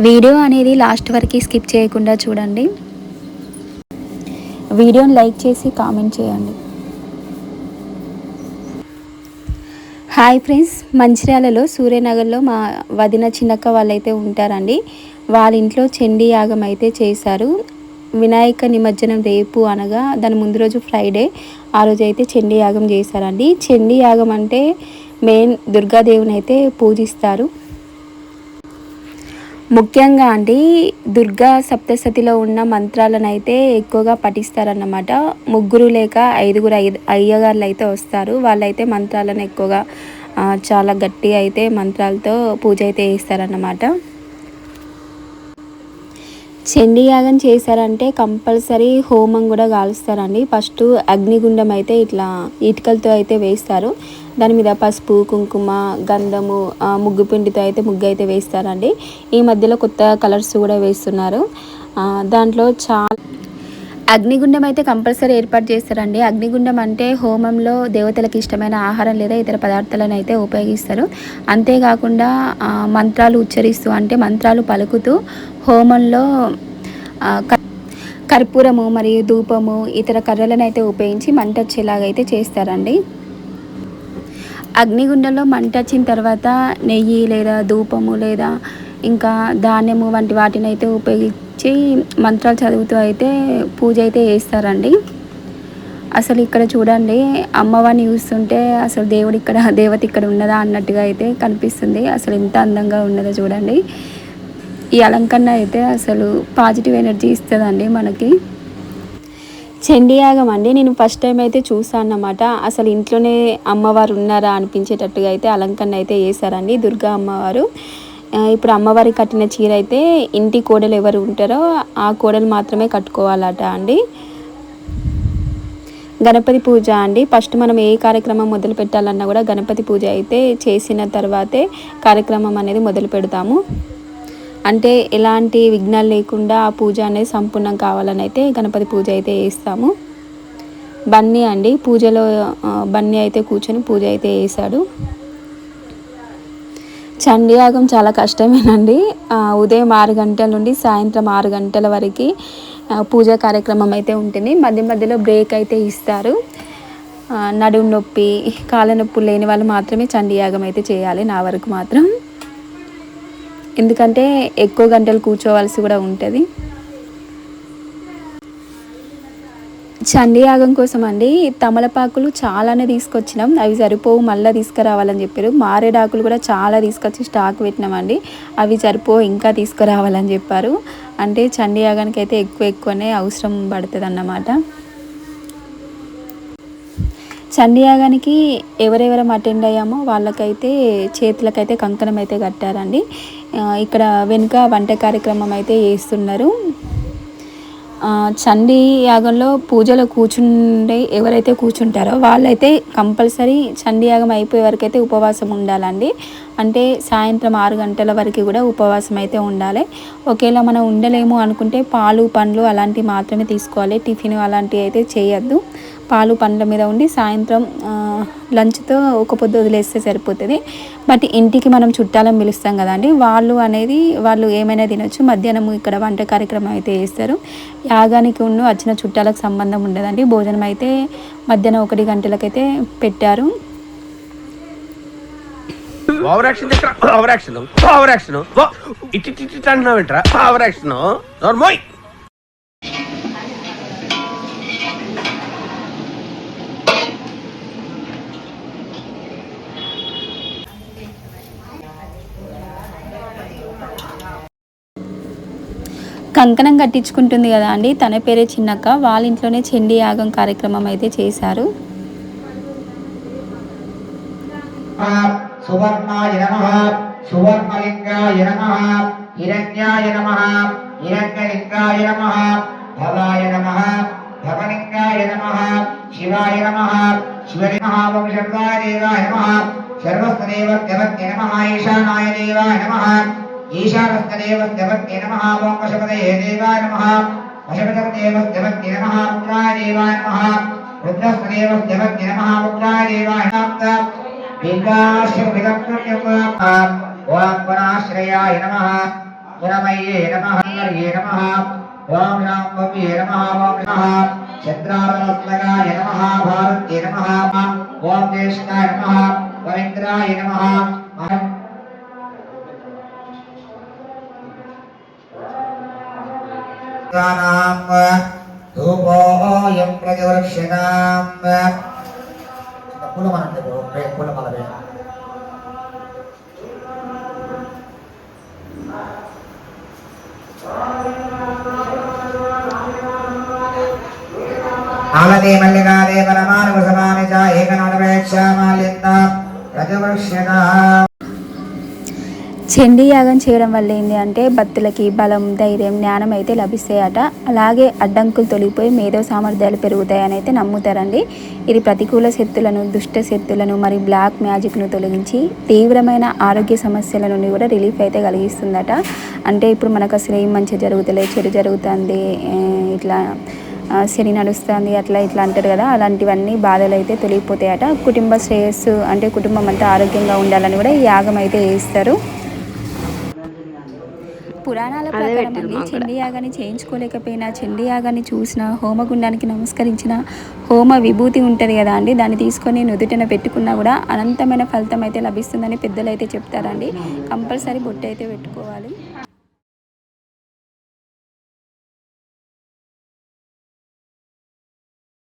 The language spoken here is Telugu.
వీడియో అనేది లాస్ట్ వరకు స్కిప్ చేయకుండా చూడండి. వీడియోని లైక్ చేసి కామెంట్ చేయండి. హాయ్ ఫ్రెండ్స్ మంచిర్యాలలో సూర్యనగర్లో మా వదిన చిన్నక్క వాళ్ళైతే ఉంటారండి. వాళ్ళ ఇంట్లో చండీ యాగం అయితే చేశారు. వినాయక నిమజ్జనం రేపు అనగా దాని ముందు రోజు ఫ్రైడే ఆ రోజు అయితే చండీ యాగం చేశారండి. చండీ యాగం అంటే మెయిన్ దుర్గాదేవిని అయితే పూజిస్తారు. ముఖ్యంగా అండి దుర్గా సప్తసతిలో ఉన్న మంత్రాలను అయితే ఎక్కువగా పఠిస్తారన్నమాట. ముగ్గురు లేక ఐదుగురు ఐదు అయ్యగారులు అయితే వస్తారు. వాళ్ళైతే మంత్రాలను ఎక్కువగా చాలా గట్టిగా అయితే మంత్రాలతో పూజ అయితే చేస్తారన్నమాట. చండీయాగం చేశారంటే కంపల్సరీ హోమం కూడా కాలుస్తారండి ఫస్ట్ అగ్నిగుండం అయితే ఇట్లా ఇటుకలతో అయితే వేస్తారు. దాని మీద పసుపు కుంకుమ గంధము ముగ్గు పిండితో అయితే ముగ్గు అయితే వేస్తారండి. ఈ మధ్యలో కొత్త కలర్స్ కూడా వేస్తున్నారు. దాంట్లో చాలా అగ్నిగుండం అయితే కంపల్సరీ ఏర్పాటు చేస్తారండి. అగ్నిగుండం అంటే హోమంలో దేవతలకు ఇష్టమైన ఆహారం లేదా ఇతర పదార్థాలను అయితే ఉపయోగిస్తారు. అంతేకాకుండా మంత్రాలు ఉచ్చరిస్తూ అంటే మంత్రాలు పలుకుతూ హోమంలో కర్పూరము మరియు ధూపము ఇతర కర్రలను అయితే ఉపయోగించి మంట వచ్చేలాగైతే చేస్తారండి. అగ్నిగుండంలో మంట వచ్చిన తర్వాత నెయ్యి లేదా ధూపము లేదా ఇంకా ధాన్యము వంటి వాటిని అయితే ఉపయోగించి మంత్రాలు చదువుతూ అయితే పూజ అయితే చేస్తారండి. అసలు ఇక్కడ చూడండి అమ్మవారిని చూస్తుంటే అసలు దేవుడు ఇక్కడ దేవత ఇక్కడ ఉన్నదా అన్నట్టుగా అయితే కనిపిస్తుంది. అసలు ఎంత అందంగా ఉన్నదో చూడండి. ఈ అలంకరణ అయితే అసలు పాజిటివ్ ఎనర్జీ ఇస్తుందండి మనకి. చండీయాగం అండి. నేను ఫస్ట్ టైం అయితే చూసాను అన్నమాట అసలు ఇంట్లోనే అమ్మవారు ఉన్నారా అనిపించేటట్టుగా అయితే అలంకరణ అయితే వేశారండి దుర్గా అమ్మవారు. ఇప్పుడు అమ్మవారికి కట్టిన చీర అయితే ఇంటి కోడలు ఎవరు ఉంటారో ఆ కోడలు మాత్రమే కట్టుకోవాలట అండి. గణపతి పూజ అండి. ఫస్ట్ మనం ఏ కార్యక్రమం మొదలు పెట్టాలన్నా కూడా గణపతి పూజ అయితే చేసిన తర్వాతే కార్యక్రమం అనేది మొదలు పెడతాము. అంటే ఎలాంటి విఘ్నాలు లేకుండా ఆ పూజ అనేది సంపూర్ణం కావాలని అయితే గణపతి పూజ అయితే వేస్తాము బన్నీ అండి పూజలో బన్నీ అయితే కూర్చొని పూజ అయితే వేసాడు చండీయాగం చాలా కష్టమేనండి. ఉదయం ఆరు గంటల నుండి సాయంత్రం ఆరు గంటల వరకు పూజా కార్యక్రమం అయితే ఉంటుంది. మధ్య మధ్యలో బ్రేక్ అయితే ఇస్తారు. నడుము నొప్పి కాళ్ళ నొప్పి లేని వాళ్ళు మాత్రమే చండీయాగం అయితే చేయాలి నా వరకు మాత్రం. ఎందుకంటే ఎక్కువ గంటలు కూర్చోవలసి కూడా ఉంటుంది. చండీయాగం కోసం అండి తమలపాకులు చాలానే తీసుకొచ్చినాం. అవి సరిపోవు మళ్ళీ తీసుకురావాలని చెప్పారు. మారేడాకులు కూడా చాలా తీసుకొచ్చి స్టాక్ పెట్టినామండి. అవి సరిపో ఇంకా తీసుకురావాలని చెప్పారు. అంటే చండీయాగానికి అయితే ఎక్కువ ఎక్కువనే అవసరం పడుతుంది అన్నమాట చండీయాగానికి ఎవరెవరం అటెండ్ అయ్యామో వాళ్ళకైతే చేతులకైతే కంకణం అయితే కట్టారండి. ఇక్కడ వెనుక వంట కార్యక్రమం అయితే చేస్తున్నారు. చండీ యాగంలో పూజలో కూర్చుండే ఎవరైతే కూర్చుంటారో వాళ్ళైతే కంపల్సరీ చండీ యాగం అయిపోయే వరకు అయితే ఉపవాసం ఉండాలండి. అంటే సాయంత్రం ఆరు గంటల వరకు కూడా ఉపవాసం అయితే ఉండాలి. ఒకేలా మనం ఉండలేము అనుకుంటే పాలు పండ్లు అలాంటివి మాత్రమే తీసుకోవాలి. టిఫిన్ అలాంటివి అయితే చేయొద్దు. పాలు పండ్ల మీద ఉండి సాయంత్రం లంచ్తో ఒక పొద్దు వదిలేస్తే సరిపోతుంది. బట్ ఇంటికి మనం చుట్టాలను పిలుస్తాం కదండి వాళ్ళు అనేది వాళ్ళు ఏమైనా తినొచ్చు మధ్యాహ్నం ఇక్కడ వంట కార్యక్రమం అయితే చేస్తారు. యాగానికి ఉన్న వచ్చిన చుట్టాలకు సంబంధం ఉండదండి. భోజనం అయితే మధ్యాహ్నం ఒకటి గంటలకైతే పెట్టారు. Over action over action over action అంటున్నావు ఓవర్ యాక్షన్ కంకణం కట్టించుకుంటుంది కదా అండి. తన పేరే చిన్నక్క. వాళ్ళ ఇంట్లోనే చెండి యాగం కార్యక్రమం అయితే చేశారు. సువర్ణాయ నమ. సువర్ణలింగాయ నమ. హిరణ్యాయ నమ. హిరణ్యలింగాయ నమ. భవాయ నమ. భవలింగాయ నమ. శివాయ నమ. శివరి మహావంశర్వాయ నమ. సర్వస్తదేవ నమ. ఈశానాయ దేవాయ నమ. ఈశానస్తదేవస్తవత్యే నమ ఓం పశుపతయే దేవాయ నమ పశుపతదేవస్తవత్యే నమ ఉగ్రాయ దేవాయ నమ రుద్రస్తదేవస్తవత్యే నమ ఉగ్రాయ దేవాయ నాప్త బిందాశ్రమిదక్రమ్యం ఓం గుణాశ్రయాయ నమ గుణమయ్యే నమ హంగర్యే నమ ఓం రాంబవ్యే నమ ఓం నమ చంద్రావరత్నగాయ నమ భారత్యే నమ ఓం జ్యేష్ఠాయ నమ పవిత్రాయ నమ ధూపోయం ప్రతివర్షతాం కులమనండి కులమలవే ఆలదే మల్లికాదే పరమానుభ సమాని చ ఏకనవనపేక్షామాల్యంత ప్రతివర్షత చండీ యాగం చేయడం వల్ల ఏంటి అంటే భక్తులకి బలం ధైర్యం జ్ఞానం అయితే లభిస్తాయట. అలాగే అడ్డంకులు తొలగిపోయి మేధో సామర్థ్యాలు పెరుగుతాయని అయితే నమ్ముతారండి. ఇది ప్రతికూల శక్తులను దుష్ట శక్తులను మరి బ్లాక్ మ్యాజిక్ను తొలగించి తీవ్రమైన ఆరోగ్య సమస్యల నుండి కూడా రిలీఫ్ అయితే కలిగిస్తుందట. అంటే ఇప్పుడు మనకు అసలు ఏం మంచి జరుగుతలే చెడు జరుగుతుంది ఇట్లా శని నడుస్తుంది అట్లా ఇట్లా అంటారు కదా అలాంటివన్నీ బాధలు అయితే తొలగిపోతాయట. కుటుంబ శ్రేయస్సు అంటే కుటుంబం అంతా ఆరోగ్యంగా ఉండాలని కూడా ఈ యాగం అయితే వేస్తారు పురాణాల ప్రకారం అండి. చండీ యాగాన్ని చేయించుకోలేకపోయినా చండీ యాగాన్ని చూసిన హోమగుండానికి నమస్కరించిన హోమ విభూతి ఉంటుంది కదా అండి. దాన్ని తీసుకొని నుదుటిన పెట్టుకున్నా కూడా అనంతమైన ఫలితం అయితే లభిస్తుందని పెద్దలు అయితే చెప్తారండి కంపల్సరీ బొట్టు అయితే పెట్టుకోవాలి.